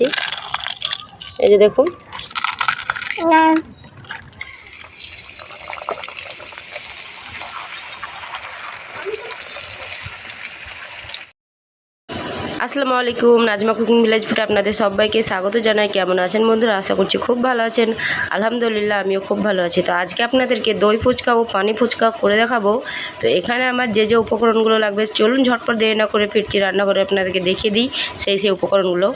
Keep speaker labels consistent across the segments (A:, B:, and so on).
A: নিচ্ছি এই যে দেখুন। আসসালামু আলাইকুম নাজমা কুকিং ভিলেজ ফুটে আপনাদের সবাইকে স্বাগত জানাই। কেমন আছেন বন্ধুরা? আশা করছি খুব ভালো আছেন। আলহামদুলিল্লাহ আমিও খুব ভালো আছি। তো আজকে আপনাদেরকে দই ফুচকা ও পানি ফুচকা করে দেখাবো। তো এখানে আমার যে যে উপকরণগুলো লাগবে চলুন ঝটপট দেরি না করে ফিরছি রান্না করে আপনাদেরকে দেখিয়ে দিই সেই সেই উপকরণগুলো।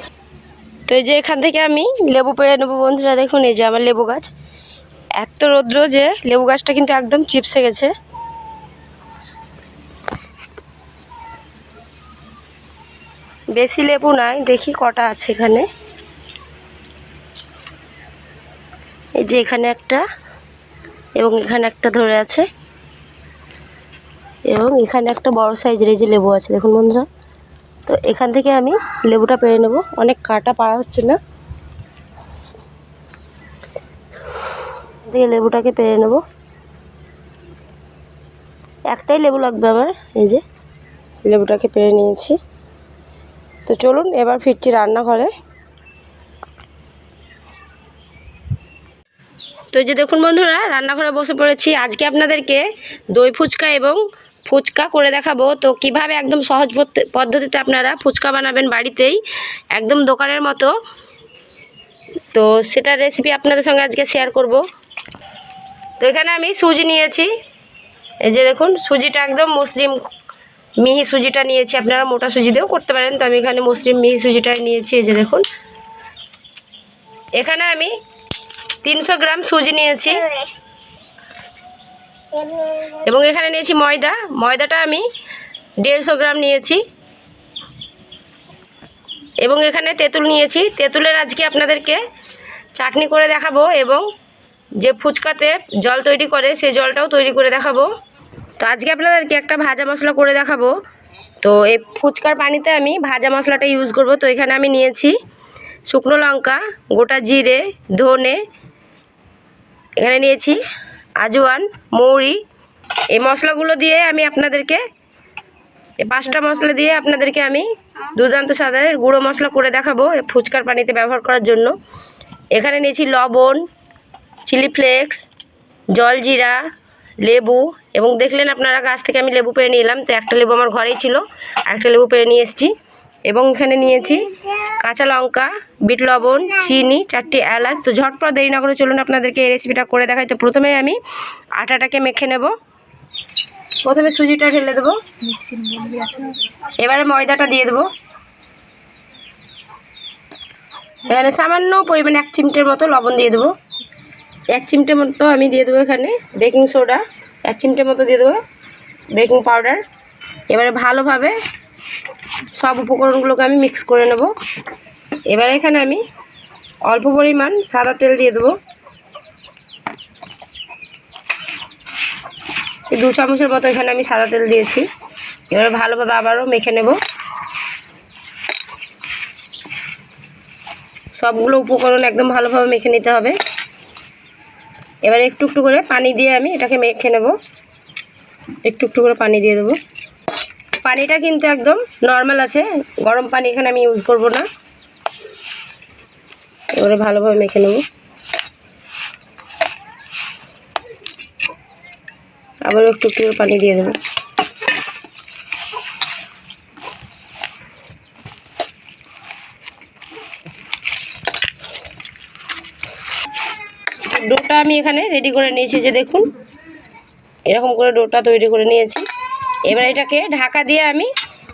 A: তো এই যে এখান থেকে আমি লেবু পেড়ে নেব বন্ধুরা, দেখুন এই যে আমার লেবু গাছ। এত রৌদ্র যে লেবু গাছটা কিন্তু একদম চিপসে গেছে। বেশি লেবু নাই, দেখি কটা আছে এখানে। এই যে এখানে একটা, এবং এখানে একটা ধরে আছে। এবং এখানে একটা বড় সাইজের এই যে লেবু আছে, দেখুন বন্ধুরা। তো এখান থেকে আমি লেবুটা পেরে নেব। অনেক কাটা পাড়া হচ্ছে না। দিয়ে লেবুটাকে পেরে নেব। একটাই লেবু লাগবে আমার, এই যে লেবুটাকে পেরে নিয়েছি। তো চলুন এবার ফিরছি রান্নাঘরে। তো যে দেখুন বন্ধুরা, রান্নাঘরে বসে পড়েছি। আজকে আপনাদেরকে দই ফুচকা এবং ফুচকা করে দেখাবো। তো কীভাবে একদম সহজ পদ্ধ- পদ্ধতিতে আপনারা ফুচকা বানাবেন বাড়িতেই, একদম দোকানের মতো। তো সেটার রেসিপি আপনাদের সঙ্গে আজকে শেয়ার করব। তো এখানে আমি সুজি নিয়েছি। এই যে দেখুন, সুজিটা একদম মসৃণ, মিহি সুজিটা নিয়েছি। আপনারা মোটা সুজি দিয়েও করতে পারেন। তো আমি এখানে মসৃণ মিহি সুজিটাই নিয়েছি, এই যে দেখুন। এখানে আমি তিনশো গ্রাম সুজি নিয়েছি। এবং এখানে নিয়েছি ময়দা। ময়দাটা আমি দেড়শো গ্রাম নিয়েছি। এবং এখানে তেঁতুল নিয়েছি। তেঁতুলের আজকে আপনাদেরকে চাটনি করে দেখাবো এবং যে ফুচকাতে জল তৈরি করে, সে জলটাও তৈরি করে দেখাবো। তো আজকে আপনাদেরকে একটা ভাজা মশলা করে দেখাবো। তো এই ফুচকার পানিতে আমি ভাজা মশলাটা ইউজ করব। তো এখানে আমি নিয়েছি শুকনো লঙ্কা, গোটা জিরে, ধনে। এখানে নিয়েছি আজওয়ান, মৌরি, এই মশলাগুলো দিয়ে আমি আপনাদেরকে, এই পাঁচটা মশলা দিয়ে আপনাদেরকে আমি দুর্দান্ত সাদারের গুঁড়ো মশলা করে দেখাবো ফুচকার পানিতে ব্যবহার করার জন্য। এখানে নিয়েছি লবণ, চিলি ফ্লেক্স জলজিরা লেবু এবং দেখলেন আপনারা গাছ থেকে আমি লেবু পেরে নিয়ে এলাম তো একটা লেবু আমার ঘরেই ছিল একটা লেবু পেরে নিয়ে এসেছি। এবং এখানে নিয়েছি কাঁচা লঙ্কা, বিট লবণ, চিনি, চারটি এলাচ। তো ঝটপট দেরি না করে চলুন আপনাদেরকে এই রেসিপিটা করে দেখাই। তো প্রথমে আমি আটাটাকে মেখে নেব। প্রথমে সুজিটা ঢেলে দেবো। এবারে ময়দাটা দিয়ে দেবো। এখানে সামান্য পরিমাণে এক চিমটের মতো লবণ দিয়ে দেবো। এক চিমটের মতো আমি দিয়ে দেবো এখানে বেকিং সোডা। এক চিমটের মতো দিয়ে দেবো বেকিং পাউডার। এবারে ভালোভাবে সব উপকরণগুলোকে আমি মিক্স করে নেব। এবারে এখানে আমি অল্প পরিমাণ সাদা তেল দিয়ে দেবো। দু চামচের মতো এখানে আমি সাদা তেল দিয়েছি। এবারে ভালোভাবে আবারও মেখে নেব। সবগুলো উপকরণ একদম ভালোভাবে মেখে নিতে হবে। এবার একটু একটু করে পানি দিয়ে আমি এটাকে মেখে নেব। একটু একটু করে পানি দিয়ে দেবো। পানিটা কিন্তু একদম নর্মাল আছে। গরম পানি এখানে আমি ইউজ করব না। এবারে ভালোভাবে মেখে নেব। আবার একটু একটু পানি দিয়ে দেবো। ডোটা আমি এখানে রেডি করে নিয়েছি, যে দেখুন। এরকম করে ডোটা তৈরি করে নিয়েছি। এবার এটাকে ঢাকা দিয়ে আমি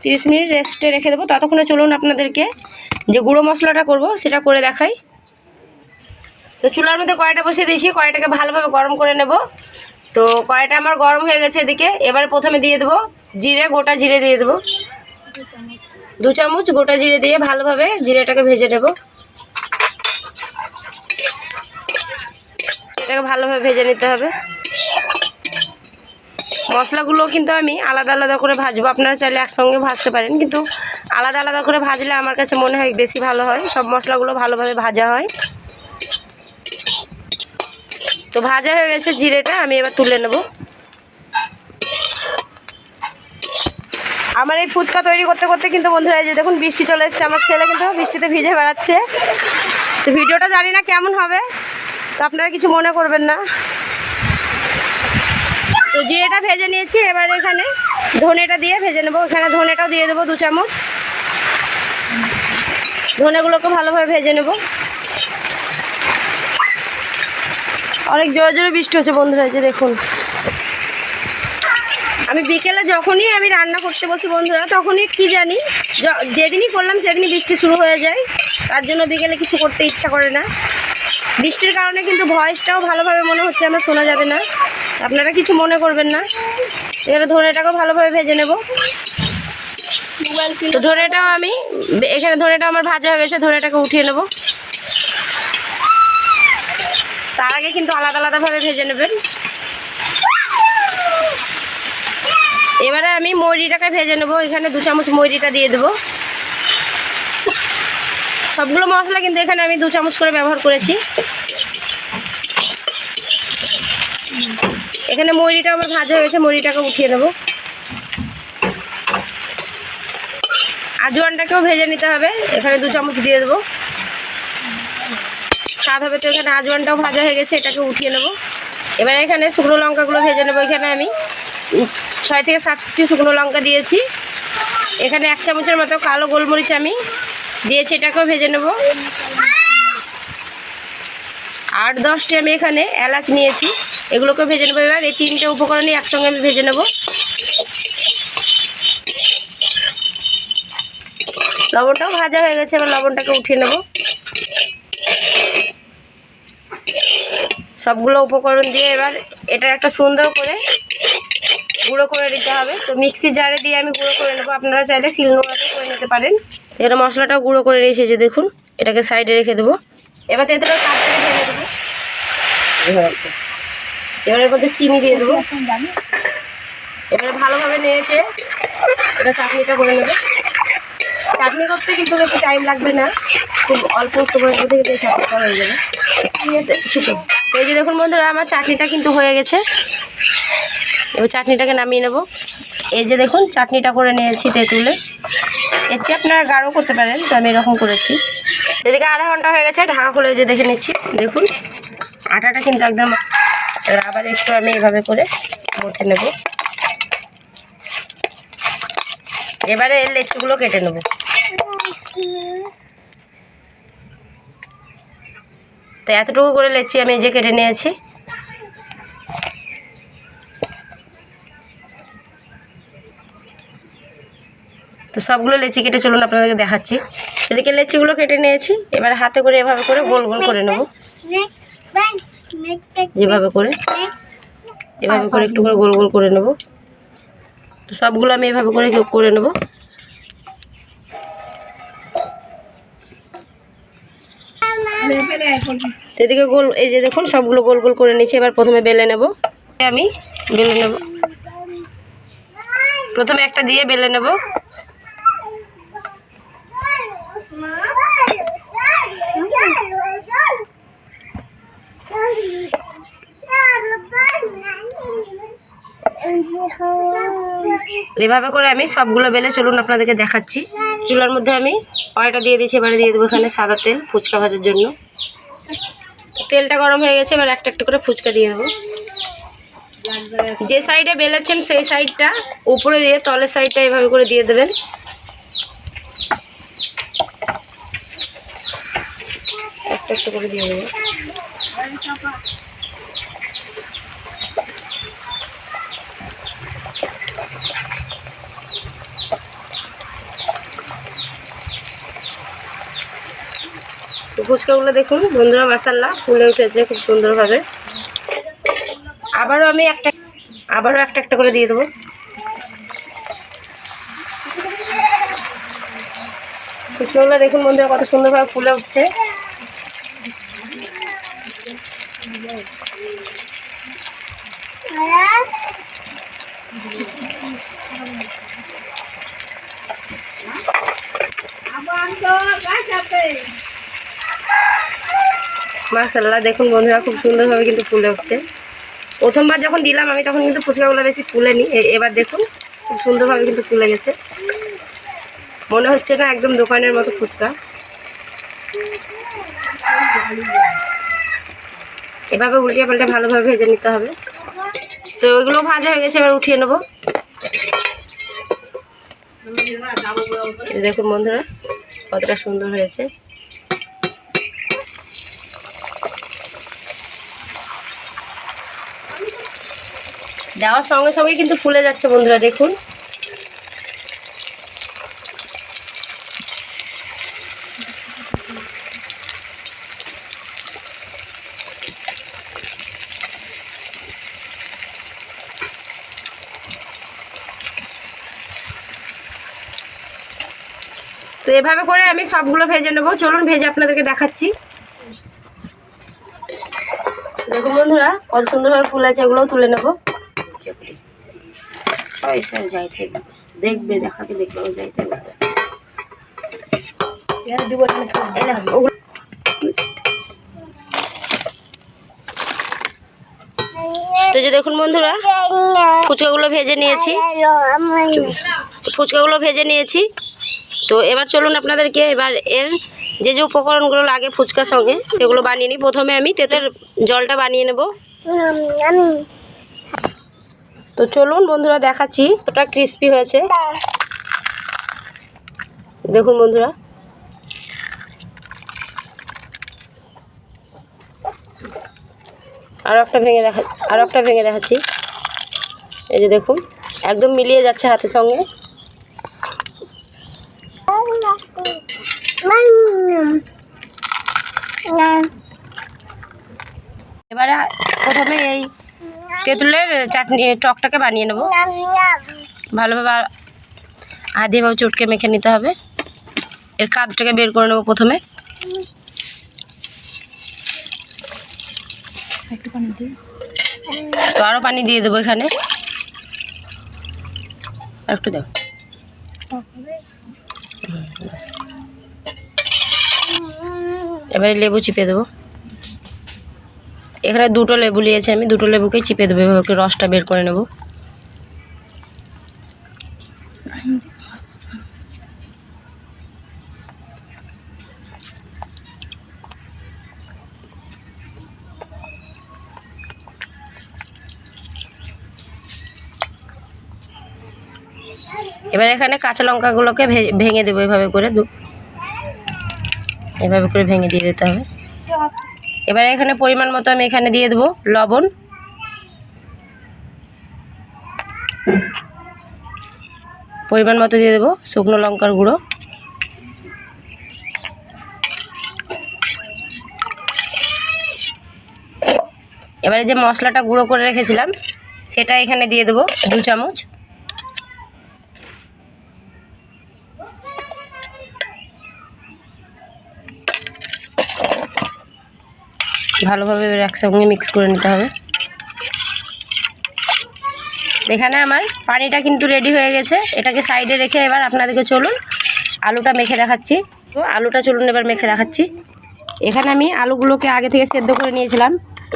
A: তিরিশ মিনিট রেস্টে রেখে দেবো। ততক্ষণে চলুন আপনাদেরকে যে গুঁড়ো মশলাটা করব, সেটা করে দেখাই। তো চুলার মধ্যে কড়াইটা বসিয়ে দিয়েছি। কড়াইটাকে ভালোভাবে গরম করে নেব। তো কড়াইটা আমার গরম হয়ে গেছে এদিকে। এবার প্রথমে দিয়ে দেবো জিরে, গোটা জিরে দিয়ে দেবো। দু চামচ গোটা জিরে দিয়ে ভালোভাবে জিরেটাকে ভেজে নেব। এটাকে ভালোভাবে ভেজে নিতে হবে। মশলাগুলো কিন্তু আমি আলাদা আলাদা করে ভাজবো। আপনারা চাইলে একসঙ্গে ভাজতে পারেন, কিন্তু আলাদা আলাদা করে ভাজলে আমার কাছে মনে হয় বেশি ভালো হয়। সব মশলাগুলো ভালোভাবে ভাজা হয়। তো ভাজা হয়ে গেছে জিরেটা, আমি এবার তুলে নেব। আমার এই ফুচকা তৈরি করতে করতে কিন্তু বন্ধুরা যে দেখুন বৃষ্টি চলে এসছে, আমার ছেলে কিন্তু বৃষ্টিতে ভিজে বেড়াচ্ছে। তো ভিডিওটা জানি না কেমন হবে, তো আপনারা কিছু মনে করবেন না। তো জিরেটা ভেজে নিয়েছি, এবার এখানে ধনেটা দিয়ে ভেজে নেব। এখানে ধনেটাও দিয়ে দেবো দু চামচ। ধনেগুলোকে ভালোভাবে ভেজে নেব। অনেক জোরে জোরে বৃষ্টি হচ্ছে বন্ধুরা যে দেখুন। আমি বিকেলে যখনই আমি রান্না করতে বসি বন্ধুরা, তখনই কি জানি যেদিনই করলাম সেদিনই বৃষ্টি শুরু হয়ে যায়। তার জন্য বিকেলে কিছু করতে ইচ্ছা করে না। বৃষ্টির কারণে কিন্তু ভয়েসটাও ভালোভাবে মনে হচ্ছে আমার শোনা যাবে না। আপনারা কিছু মনে করবেন না। এবারে ধনেটাকেও ভালোভাবে ভেজে নেব। তো ধনেটাও আমি, এখানে ধনেটা আমার ভাজা হয়ে গেছে, ধনেটাকে উঠিয়ে নেব। তার আগে কিন্তু আলাদা আলাদাভাবে ভেজে নেবেন। এবারে আমি ময়রিটাকে ভেজে নেব। এখানে দু চামচ ময়রিটা দিয়ে দেবো। সবগুলো মশলা কিন্তু এখানে আমি দু চামচ করে ব্যবহার করেছি। এখানে ময়রিটা আমার ভাজা হয়ে গেছে ময়রিটাকে উঠিয়ে নেব। আজওয়ানটাকেও ভেজে নিতে হবে, এখানে দু চামচ দিয়ে দেবো। স্বাদ হবে তো এখানে আজওয়ানটাও ভাজা হয়ে গেছে, এটাকে উঠিয়ে নেব। এবার এখানে শুকনো লঙ্কাগুলো ভেজে নেব এখানে আমি। ছয় থেকে সাতটি শুকনো লঙ্কা দিয়েছি। এখানে এক চামচের মতো কালো গোলমরিচ আমি দিয়েছি, এটাকেও ভেজে নেব। আট দশটি আমি এখানে এলাচ নিয়েছি। এগুলোকে ভেজে নেব এবার। এই তিনটে উপকরণই একসঙ্গে আমি ভেজে নেব। লবণটাও ভাজা হয়ে গেছে, এবার লবণটাকে উঠিয়ে নেব। সবগুলো উপকরণ দিয়ে এবার এটা একটা সুন্দর করে গুঁড়ো করে দিতে হবে। তো মিক্সি জারে দিয়ে আমি গুঁড়ো করে নেব। আপনারা চাইলে শিলনোড়াতে করে নিতে পারেন। এবার মশলাটাও গুঁড়ো করে নিয়েছি যে দেখুন। এটাকে সাইডে রেখে দেবো। এবার কাঠ থেকে ঢেলে দেবো এবার এর মধ্যে চিনি দিয়ে দেবো। এবারে ভালোভাবে নিয়েছে এটা চাটনিটা করে নেবে। চাটনি করতে কিন্তু বেশি টাইম লাগবে না। খুব অল্প সময়ের মধ্যে কিন্তু চাটনিটা হয়ে যাবে। ঠিক আছে ছোটো। এই যে দেখুন বন্ধুরা আমার চাটনিটা কিন্তু হয়ে গেছে। এবার চাটনিটাকে নামিয়ে নেব। এই যে দেখুন চাটনিটা করে নিয়েছি তেঁতুলে। এর চেয়ে আপনারা গাঢ় করতে পারেন তো আমি এরকম করেছি। এদিকে আধা ঘণ্টা হয়ে গেছে ঢাকা খুলে যে দেখে নিচ্ছি। দেখুন আটাটা কিন্তু একদম আবার একটু আমি এভাবে করে মথে নেব। এবারে এর লেচিগুলো কেটে নেব। তো এতটুকু করে লেচি আমি এই যে কেটে নিয়েছি। তো সবগুলো লেচি কেটে চলুন আপনাদেরকে দেখাচ্ছি। এদিকে লেচিগুলো কেটে নিয়েছি, এবার হাতে করে এভাবে করে গোল গোল করে নেব। যেভাবে করে, এভাবে করে একটু করে গোল গোল করে নেব। তো সবগুলো আমি এভাবে করে করে নেব। এদিকে গোল, এই যে দেখুন, সবগুলো গোল গোল করে নিয়েছি। এবার প্রথমে বেলে নেব। আমি বেলে নেব। প্রথমে একটা দিয়ে বেলে নেব। এভাবে করে আমি সবগুলো বেলে চলুন আপনাদেরকে দেখাচ্ছি। চুলার মধ্যে আমি কড়াইটা দিয়ে দিয়েছি, এবারে দিয়ে দেবো এখানে সাদা তেল, ফুচকা ভাজার জন্য। তেলটা গরম হয়ে গেছে, এবার একটা একটা করে ফুচকা দিয়ে দেবো। যে সাইডে বেলেছেন সেই সাইডটা, উপরে দিয়ে তলের সাইডটা এভাবে করে দিয়ে দেবেন। একটা একটা করে দিয়ে দেবো। ফুচকাগুলো দেখুন, বন্ধুরা মাসাল্লা ফুলে উঠেছে খুব সুন্দরভাবে। আবারও আমি একটা, আবারও একটা একটা করে দিয়ে দেবো। ফুচকাগুলো দেখুন, বন্ধুরা, কত সুন্দরভাবে ফুলে উঠছে। মাসাল্লাহ দেখুন বন্ধুরা, খুব সুন্দরভাবে কিন্তু ফুলে উঠছে। প্রথমবার যখন দিলাম, আমি তখন কিন্তু ফুচকাগুলো বেশি ফুলেনি এবার দেখুন, খুব সুন্দরভাবে কিন্তু ফুলে গেছে। মনে হচ্ছে না একদম দোকানের মতো ফুচকা। এভাবে উল্টিয়ে পাল্টে ভালোভাবে ভেজে নিতে হবে। তো ওইগুলো ভাজা হয়ে গেছে, এবার উঠিয়ে নেব। দেখুন বন্ধুরা, কতটা সুন্দর হয়েছে। দেওয়ার সঙ্গে সঙ্গে কিন্তু ফুলে যাচ্ছে বন্ধুরা, দেখুন। তো এভাবে করে আমি সবগুলো ভেজে নেব। চলুন ভেজে আপনাদেরকে দেখাচ্ছি। দেখুন বন্ধুরা, কত সুন্দরভাবে ফুল আছে, এগুলোও তুলে নেব। স্যার যাই থাকবে দেখবে দেখাকে যাই থাকবে তো। যে দেখুন বন্ধুরা ফুচকাগুলো ভেজে নিয়েছি। ফুচকাগুলো ভেজে নিয়েছি। তো এবার চলুন আপনাদেরকে এবার এর যে যে উপকরণগুলো লাগে ফুচকার সঙ্গে সেগুলো বানিয়ে নিই। প্রথমে আমি তেতের জলটা বানিয়ে নেব। তো চলুন বন্ধুরা দেখাচ্ছি ওটা ক্রিস্পি হয়েছে। দেখুন বন্ধুরা। আরও একটা ভেঙে দেখা আরও একটা ভেঙে দেখাচ্ছি। এই যে দেখুন, একদম মিলিয়ে যাচ্ছে হাতের সঙ্গে। এবারে প্রথমে এই তেঁতুলের চাটনি টকটাকে বানিয়ে নেব। ভালোভাবে হাত দিয়ে চটকে মেখে নিতে হবে। এর কাঁধটাকে বের করে নেব প্রথমে। তো আরও পানি দিয়ে দেবো এখানে। একটু দাও। এবারে লেবু চিপে দেবো। এখানে দুটো লেবু নিয়েছি আমি। দুটো লেবুকেই চিপে দেবো, এভাবে রসটা বের করে নেব। এবার এখানে কাঁচা লঙ্কাগুলোকে ভেঙে দেবো এভাবে করে এভাবে করে ভেঙে দিয়ে দিতে হবে। এবার এখানে পরিমাণ মতো আমি এখানে দিয়ে দেবো লবণ। পরিমাণ মতো দিয়ে দেবো শুকনো লঙ্কার গুঁড়ো। এবারে যে মশলাটা গুঁড়ো করে রেখেছিলাম, সেটা এখানে দিয়ে দেবো দু চামচ। ভালোভাবে একসঙ্গে মিক্স করে নিতে হবে। এখানে আমার পানিটা কিন্তু রেডি হয়ে গেছে। এটাকে সাইডে রেখে এবার আপনাদেরকে চলুন আলুটা মেখে দেখাচ্ছি। তো আলুটা চলুন এবার মেখে দেখাচ্ছি। এখানে আমি আলুগুলোকে আগে থেকে সেদ্ধ করে নিয়েছিলাম।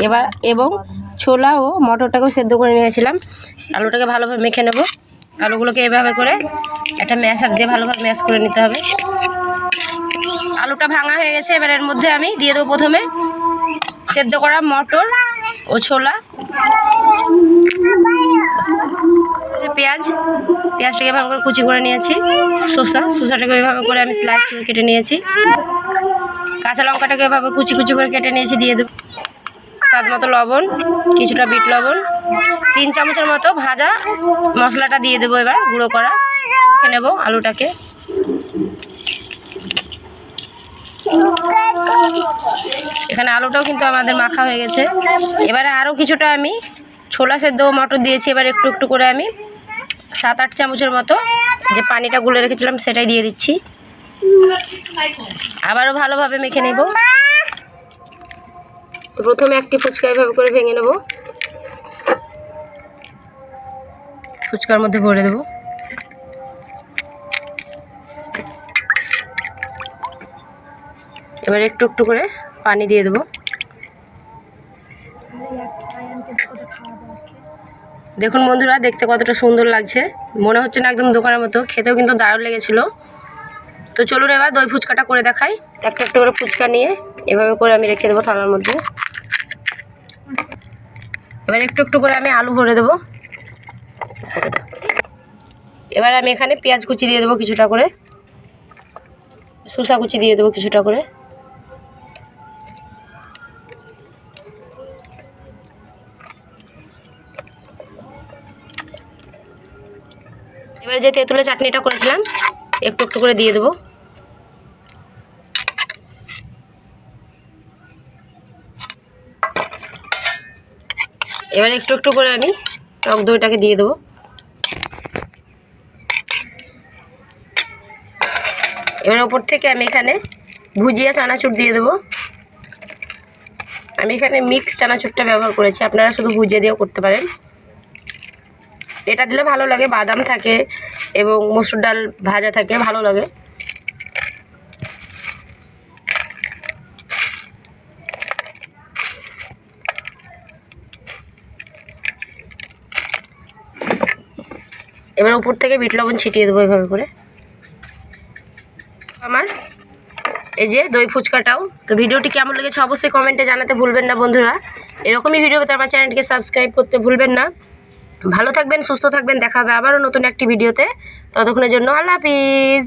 A: এবার এবং ছোলা ও মটরটাকেও সেদ্ধ করে নিয়েছিলাম। আলুটাকে ভালোভাবে মেখে নেব। আলুগুলোকে এভাবে করে একটা ম্যাশার দিয়ে ভালোভাবে ম্যাশ করে নিতে হবে। আলুটা ভাঙা হয়ে গেছে। এবার এর মধ্যে আমি দিয়ে দেবো প্রথমে সেদ্ধ করা মটর ও ছোলা। পেঁয়াজ। পেঁয়াজটাকে এভাবে করে কুচি করে নিয়েছি। শসা। শসাটাকে এভাবে করে আমি স্লাইস করে কেটে নিয়েছি। কাঁচা লঙ্কাটাকে এভাবে কুচি কুচি করে কেটে নিয়েছি, দিয়ে দেবো স্বাদ মতো লবণ, কিছুটা বিট লবণ, তিন চামচের মতো ভাজা মশলাটা দিয়ে দেবো এবার গুঁড়ো করা। নেব আলুটাকে। এখানে আলুটাও কিন্তু আমাদের মাখা হয়ে গেছে। এবারে আরও কিছুটা আমি ছোলা সেদ্ধ মটর দিয়েছি। এবার একটু একটু করে আমি সাত, আট চামচের মতো যে পানিটা গুলে রেখেছিলাম সেটাই দিয়ে দিচ্ছি। আবারও ভালোভাবে মেখে নেব। তো প্রথমে একটি ফুচকা এভাবে করে ভেঙে নেব। ফুচকার মধ্যে ভরে দেবো। এবার একটু একটু করে পানি দিয়ে দেবো। দেখুন বন্ধুরা, দেখতে কতটা সুন্দর লাগছে। মনে হচ্ছে না একদম দোকানের মতো। খেতেও কিন্তু দারুণ লেগেছিল। তো চলুন এবার দই ফুচকাটা করে দেখাই। একটা একটা করে ফুচকা নিয়ে এভাবে করে আমি রেখে দেবো থালার মধ্যে। এবার একটু একটু করে আমি আলু ভরে দেবো। এবার আমি এখানে পেঁয়াজ কুচি দিয়ে দেবো কিছুটা করে। শসা কুচি দিয়ে দেবো কিছুটা করে। এবার যে তেঁতুলের চাটনিটা করেছিলাম, একটু একটু করে দিয়ে দেবো। এবার একটু একটু করে আমি টক দইটাকে দিয়ে দেবো। এবার ওপর থেকে আমি এখানে ভুজিয়া চানাচুর দিয়ে দেবো। আমি এখানে মিক্স চানাচুরটা ব্যবহার করেছি, আপনারা শুধু ভুজিয়া দিয়েও করতে পারেন। এটা দিলে ভালো লাগে, বাদাম থাকে এবং মসুর ডাল ভাজা থাকে, ভালো লাগে। এবার উপর থেকে বিট লবণ ছিটিয়ে দেবো এভাবে করে। আমার এই যে দই ফুচকাটাও। তো ভিডিওটি কেমন লেগেছে অবশ্যই কমেন্টে জানাতে ভুলবেন না বন্ধুরা। এরকমই ভিডিও পেতে আমার চ্যানেলটিকে সাবস্ক্রাইব করতে ভুলবেন না। ভালো থাকবেন সুস্থ থাকবেন দেখা হবে আবারও নতুন একটি ভিডিওতে। ততক্ষণের জন্য আল্লাহ হাফিজ।